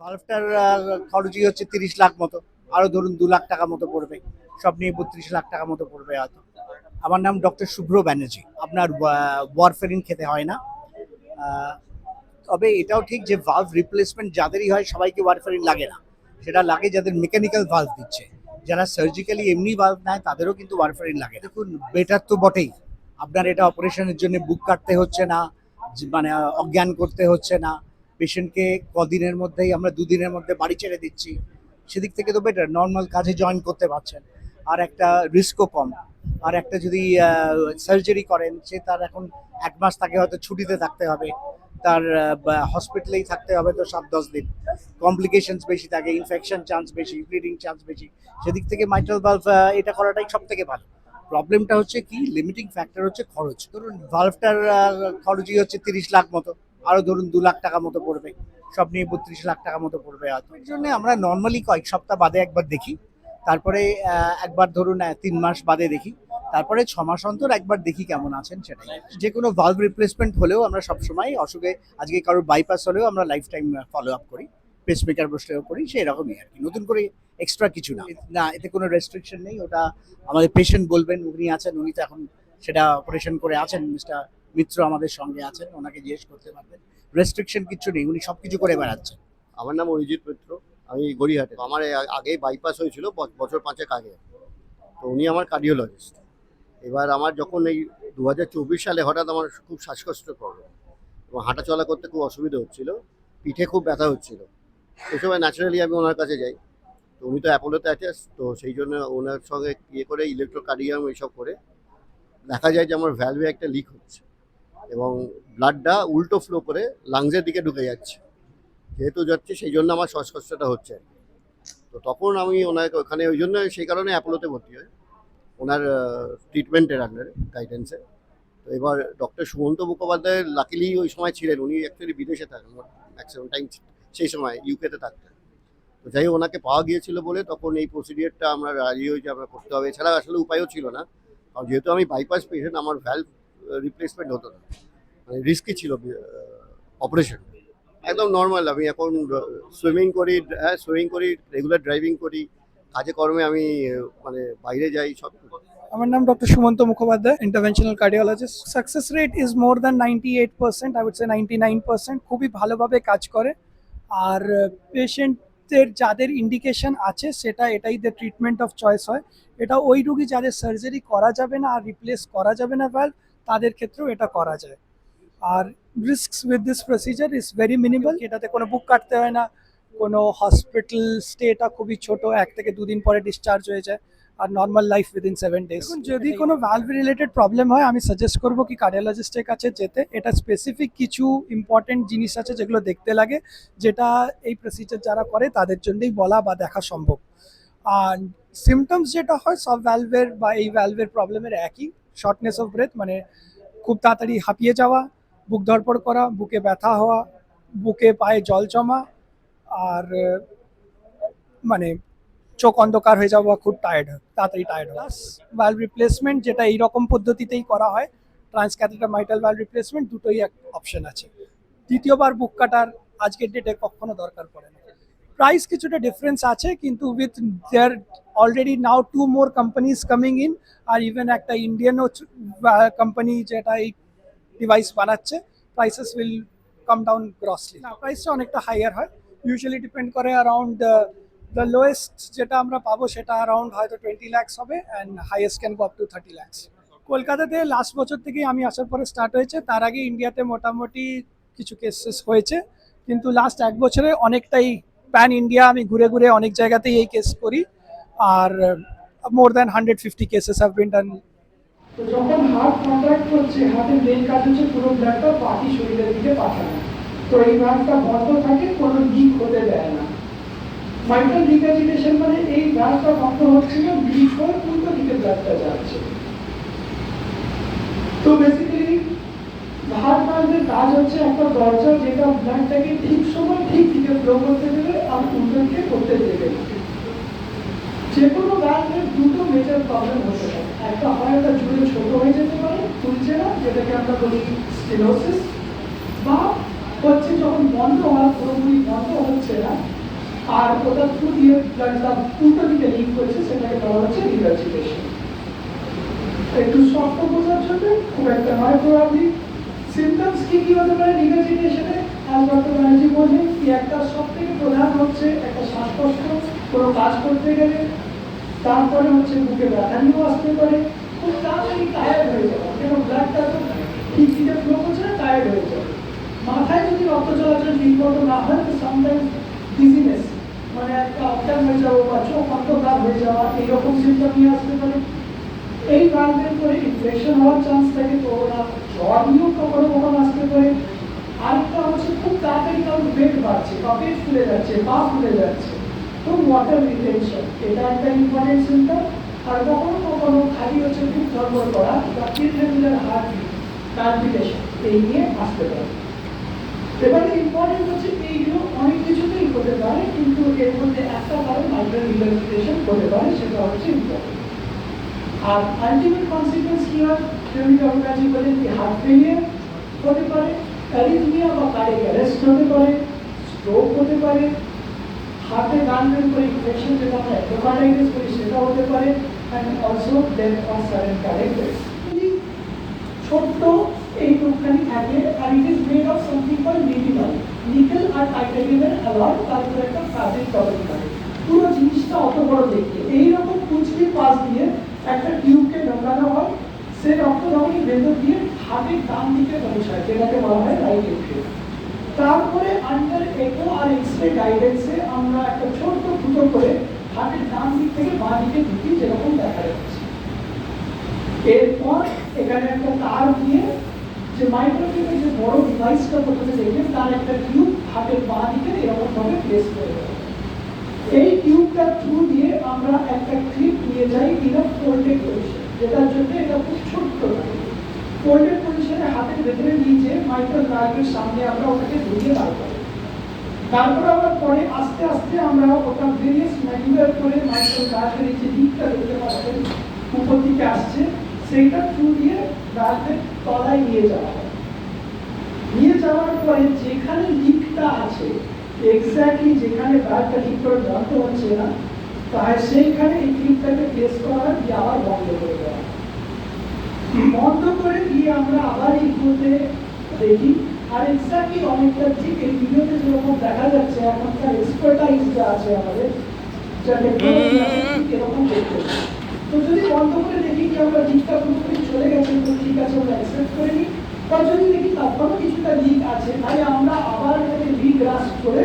ভালভটার খরচই হচ্ছে তিরিশ লাখ মতো। আরও ধরুন দু লাখ টাকা মতো পড়বে। সব নিয়ে বত্রিশ লাখ টাকা মতো পড়বে হয়তো। আমার নাম ডক্টর শুভ্র ব্যানার্জি। আপনার ওয়ারফেরিন খেতে হয় না। তবে এটাও ঠিক যে ভালভ রিপ্লেসমেন্ট যাদেরই হয়, সবাইকে ওয়ারফেরিন লাগে না। সেটা লাগে যাদের মেকানিক্যাল ভালভ দিচ্ছে। যারা সার্জিক্যালি এমনি ভালভ নেয়, তাদেরও কিন্তু ওয়ারফেরিন লাগে দেখুন বেটার তো বটেই। আপনার এটা অপারেশনের জন্য বুক কাটতে হচ্ছে না। মানে অজ্ঞান করতে হচ্ছে না। পেশেন্টকে কদিনের মধ্যেই আমরা দুদিনের মধ্যে বাড়ি ছেড়ে দিচ্ছি, সেদিক থেকে তো বেটার নর্মাল কাজে জয়েন করতে পারছেন। আর একটা রিস্কও কম। আর একটা যদি সার্জারি করেন, সে তার এখন এক মাস তাকে হয়তো ছুটিতে থাকতে হবে। তার হসপিটালেই থাকতে হবে তো সাত, দশ দিন। কমপ্লিকেশনস বেশি থাকে ইনফেকশন চান্স বেশি ব্লিডিং চান্স বেশি। সেদিক থেকে মাইট্রাল ভালভ এটা করাটাই সব থেকে ভালো প্রবলেমটা হচ্ছে কি লিমিটিং ফ্যাক্টর হচ্ছে খরচ। ধরুন ভালভটার খরচই হচ্ছে তিরিশ লাখ মতো। আরও ধরুন দু লাখ টাকা মতো পড়বে। সব নিয়ে বত্রিশ লাখ টাকা মতো পড়বে হয়তো। জন্য আমরা নর্মালি কয়েক সপ্তাহ বাদে একবার দেখি। তারপরে একবার ধরুন তিন মাস বাদে দেখি। তারপরে ছ মাস অন্তর একবার দেখি কেমন আছেন সেটাই। যে কোনো ভালভ রিপ্লেসমেন্ট হলেও আমরা সবসময় অসুখে, আজকে কারোর বাইপাস হলেও আমরা লাইফ টাইম ফলো আপ করি। পেসমেকার বসলেও করি সেই রকমই আর কি। নতুন করে এক্সট্রা কিছু না। না, এতে কোনো রেস্ট্রিকশন নেই। ওটা আমাদের পেশেন্ট বলবেন, উনি আছেন, উনি তো এখন সেটা অপারেশন করে আছেন মিস্টার মিত্র আমাদের সঙ্গে আছেন, ওনাকে জিজ্ঞেস করতে পারবেন। রেস্ট্রিকশন কিছু নেই, উনি সব কিছু করে বেড়াচ্ছেন। আমার নাম অরিজিৎ মিত্র, আমি গড়িয়াহাটে। আমার আগে বাইপাস হয়েছিল বছর পাঁচেক আগে। তো উনি আমার কার্ডিওলজিস্ট এবার আমার যখন এই দু হাজার চব্বিশ সালে হঠাৎ আমার খুব শ্বাসকষ্ট প্রবলেম এবং হাঁটাচলা করতে খুব অসুবিধা হচ্ছিল, পিঠে খুব ব্যথা হচ্ছিল। সেই সময় ন্যাচারালি আমি ওনার কাছে যাই। তো উনি তো অ্যাপোলোতে আছে, তো সেই জন্য ওনার সঙ্গে ইয়ে করে ইলেকট্রোকার্ডিয়াম এইসব করে, দেখা যায় যে আমার ভ্যালভে একটা লিক হচ্ছে। এবং ব্লাডটা উল্টো ফ্লো করে লাংসের দিকে ঢুকে যাচ্ছে। যেহেতু যাচ্ছে, সেই জন্য আমার শ্বাসকষ্টটা হচ্ছে। তো তখন আমি ওনাকে, ওখানে ওই জন্য সেই কারণে অ্যাপোলোতে ভর্তি হই। ওনার ট্রিটমেন্টের আন্ডারে গাইডেন্সে তো এবার ডক্টর সুমন্ত মুখোপাধ্যায় লাকিলি ওই সময় ছিলেন। উনি অ্যাকচুয়ালি বিদেশে থাকেন। ম্যাক্সিমাম টাইম সেই সময় ইউকেতে থাকতেন। তো যাই ওনাকে পাওয়া গিয়েছিল বলে তখন এই প্রসিডিওরটা আমরা রাজি হয়েছি আমরা করতে হবে। এছাড়া আসলে উপায়ও ছিল না। কারণ যেহেতু আমি বাইপাস পেশেন্ট আমার ভ্যালভ রিপ্লেসমেন্ট হতো না। মানে রিস্কি ছিল অপারেশন একদম নর্মাল আমি এখন সুইমিং করি হ্যাঁ সুইমিং করি রেগুলার ড্রাইভিং করি, কাজে কর্মে আমি মানে বাইরে যাই, সব। আমার নাম doctor Sumanta Mukhopadhyay interventional cardiologist success rate is more than ninety eight percent I would say ninety nine percent খুবই ভালোভাবে কাজ করে। আর পেশেন্টের যাদের ইন্ডিকেশন আছে, সেটা এটাই দ্য ট্রিটমেন্ট অফ চয়েস হয়। এটা ওই রুগী যাদের সার্জারি করা যাবে না, আর রিপ্লেস করা যাবে না ভ্যাল তাদের ক্ষেত্রেও এটা করা যায়। আর risks with this procedure is very minimal এটাতে কোনো বুক কাটতে হয় না। কোনো হসপিটাল স্টেটা খুবই ছোট এক থেকে দুদিন পরে ডিসচার্জ হয়ে যায়। আর normal life within seven days যদি কোনো ভ্যালভ রিলেটেড প্রবলেম হয় আমি সাজেস্ট করব কি কার্ডিওলজিস্টের কাছে যেতে। এটা স্পেসিফিক কিছু ইম্পর্টেন্ট জিনিস আছে যেগুলো দেখতে লাগে যেটা এই প্রসিজার যারা করে তাদের জন্যই বলা বা দেখা সম্ভব। আর সিমটমস যেটা হয় সব ভ্যালভের বা এই ভ্যালভের প্রবলেমের একই। শর্টনেস অফ ব্রেথ মানে খুব তাড়াতাড়ি হাঁপিয়ে যাওয়া বুক ধরপড় করা বুকে ব্যথা হওয়া বুকে পায়ে জল জমা আর মানে চোখ অন্ধকার হয়ে যাওয়া খুব টায়ার্ড তাড়াতাড়ি টায়ার্ড প্লাস ভ্যালভ রিপ্লেসমেন্ট যেটা এইরকম পদ্ধতিতেই করা হয় ট্রান্সক্যাথেটার মাইটাল ভ্যালভ রিপ্লেসমেন্ট দুটোই এক অপশন আছে। দ্বিতীয়বার বুক কাটার আজকের ডেটে কখনো দরকার পড়ে না। প্রাইস কিছুটা ডিফারেন্স আছে, কিন্তু with there already now two more companies coming in R even একটা ইন্ডিয়ানও কোম্পানি যেটা এই ডিভাইস বানাচ্ছে prices will come down grossly প্রাইসটা অনেকটা হাইয়ার হয়। ইউজুয়ালি ডিপেন্ড করে অ্যারাউন্ড দ্য লোয়েস্ট যেটা আমরা পাবো সেটা অ্যারাউন্ড হয়তো টোয়েন্টি ল্যাক্স হবে and highest can go up to thirty lakhs কলকাতাতে লাস্ট বছর থেকেই আমি আসার পরে স্টার্ট হয়েছে। তার আগে ইন্ডিয়াতে মোটামুটি কিছু কেসেস হয়েছে। কিন্তু লাস্ট এক বছরে অনেকটাই প্যান ইন্ডিয়া আমি ঘুরে ঘুরে অনেক জায়গাতেই এই কেস করি। আর more than hundred fifty cases have been done তো বেসিক্যালি হার্ট ভালভের কাজ হচ্ছে একটা দরজা যেটা ব্লাডটাকে ঠিক সময় ঠিক দিকে ফ্লো করতে দেবে আর দিকে করতে দেবে। যে কোনো গাছের দুটো মেজর প্রবলেম হতে পারে। একটা হয় একটা জুড়ে ছোট হয়ে যেতে পারে খুলছে না, যেটাকে আমরা বলি স্টেনোসিস বা হচ্ছে যখন বন্ধ হওয়ার পুরোপুরি বন্ধ হচ্ছে না, আর ওটা থ্রু দিয়ে ব্লাডটা উল্টো দিকে লিক করেছে, সেটাকে বলা হচ্ছে রিভার্সিটেশন একটু শক্ত বোঝার জন্য খুব একটা নয় প্রভাবলি সিমটমস কি কি হতে পারে? রিভার্সিটেশনে আজ ডক্টর ব্যানার্জি বললেন কি একটা সব থেকে প্রধান হচ্ছে একটা শ্বাসকষ্ট, কোনো কাজ করতে গেলে? তারপরে হচ্ছে বুকে ব্যথা নিয়েও আসতে পারে। খুব তাড়াতাড়ি টায়ার্ড হয়ে যাওয়া। কেন ব্লাডটা তো ঠিক দিকে ফ্লো করছে না টায়ার্ড হয়ে যাবে মাথায় যদি রক্ত চলাচল ঠিক মতো না হয়, তো সামটাইমস ডিজিনেস মানে একটা অজ্ঞান হয়ে যাওয়া বা চোখ অন্ধকার হয়ে যাওয়া, এইরকম সিমটম নিয়ে আসতে পারে। এই ভালভের পরে ইনফেকশন হওয়ার চান্স থাকে, তো ওরা কখনো কখনো আসতে পারে আরেকটা হচ্ছে খুব তাড়াতাড়ি কারণ পেট বাড়ছে বা পেট ফুলে যাচ্ছে পা ফুলে যাচ্ছে। তো ওয়াটার রিটেনশন এটা একটা ইম্পর্টেন্ট সিমটম আর কখনো কখনো খালি হচ্ছে খুব ধর্মর করা বা ইররেগুলার হার্ট প্যালপিটেশন এই নিয়ে আসতে পারে। এবারে ইম্পর্টেন্ট হচ্ছে এইগুলো অনেক কিছুতেই হতে পারে, কিন্তু এর মধ্যে একটা কারণ মাইক্রো রিল্যাক্সেশন হতে পারে, সেটা হচ্ছে ইম্পর্টেন্ট আর আলটিমেট কনসিকুয়েন্স কি হয়? যেমনি ডক্টর বলেন কি হার্ট ফেলিয়ার হতে পারে অ্যারিথমিয়া বা কার্ডিয়াক অ্যারেস্ট হতে পারে স্ট্রোক হতে পারে হার্টে গানের উপরে ইনফেকশন যেটা আমরা এন্ডোকার্ডাইটিস বলি, সেটা হতে পারে and also of sudden cardiac arrest ছোট্ট এইটুকখানি থাকে আর it is made of something call nitinol nickel আর টাইটানিয়ামের অ্যালয় তার একটা ফ্যাব্রিক কভারিং থাকে। পুরো জিনিসটা অত বড় দেখতে। এইরকম কুচলি পাশ দিয়ে একটা টিউবকে ঢোকানো হয় সে রক্তধমনী ভেতর দিয়ে হাতের ডান দিকে পৌঁছায়, যেটাকে বলা হয় রাইট এন্ট্রি তারপরে আন্ডার একো আর এক্সরে গাইডেন্সে আমরা একটা ছোট্ট ফুটো করে হাতের ডান দিক থেকে বাঁ দিকে ঢুকি যেরকম দেখা যাচ্ছে। এরপর এখানে একটা তার দিয়ে যে মাইক্রোফিল্মের যে বড় ডিভাইসটা প্রথমে দেখলেন তার একটা টিউব হাতের বাঁ দিকে এরকম ভাবে প্লেস করে দেবো এই টিউবটা থ্রু দিয়ে আমরা একটা ক্লিপ নিয়ে যাই পজিশন যেটার জন্য এটা ফোল্ডেড পজিশনে হাতের ভেতরে নিচে মাইক্রো নার্ভের সামনে আমরা ওটাকে ঢুকিয়ে বার করি তারপর আমরা পরে আস্তে আস্তে আমরা ওটা ভেরিয়াস ম্যানুয়ার করে মাইক্রো নার্ভের যে দিকটা দেখতে পাচ্ছেন, উপর দিকে আসছে, সেইটা থ্রু দিয়ে নার্ভের তলায় নিয়ে যাওয়া হয় নিয়ে যাওয়ার পরে যেখানে লিকটা আছে এক্স্যাক্টলি যেখানে ব্যাগটা ঠিক করে জানতে হচ্ছে না তাই সেইখানে এই ক্লিপটাকে প্লেস করা হয়, দিয়ে আবার বন্ধ করে দেওয়া হয়। বন্ধ করে দিয়ে আমরা আবার ইকোতে দেখি। আর এক্স্যাক্টলি অনেকটা ঠিক এই ভিডিওতে যেরকম দেখা যাচ্ছে এখনকার এক্সপার্টাইজ যা আছে আমাদের যা টেকনোলজি আছে এরকম দেখতে। তো যদি বন্ধ করে দেখি যে আমরা লিকটা পুরোপুরি চলে গেছে তো ঠিক আছে আমরা অ্যাকসেপ্ট করে নিই। বা যদি দেখি তারপরেও কিছুটা লিক আছে তাই আমরা আবার এটাকে রিগ্রাস করে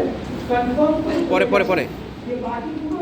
কনফার্ম করে পরে, পরে, পরে। যে বাকি পুরো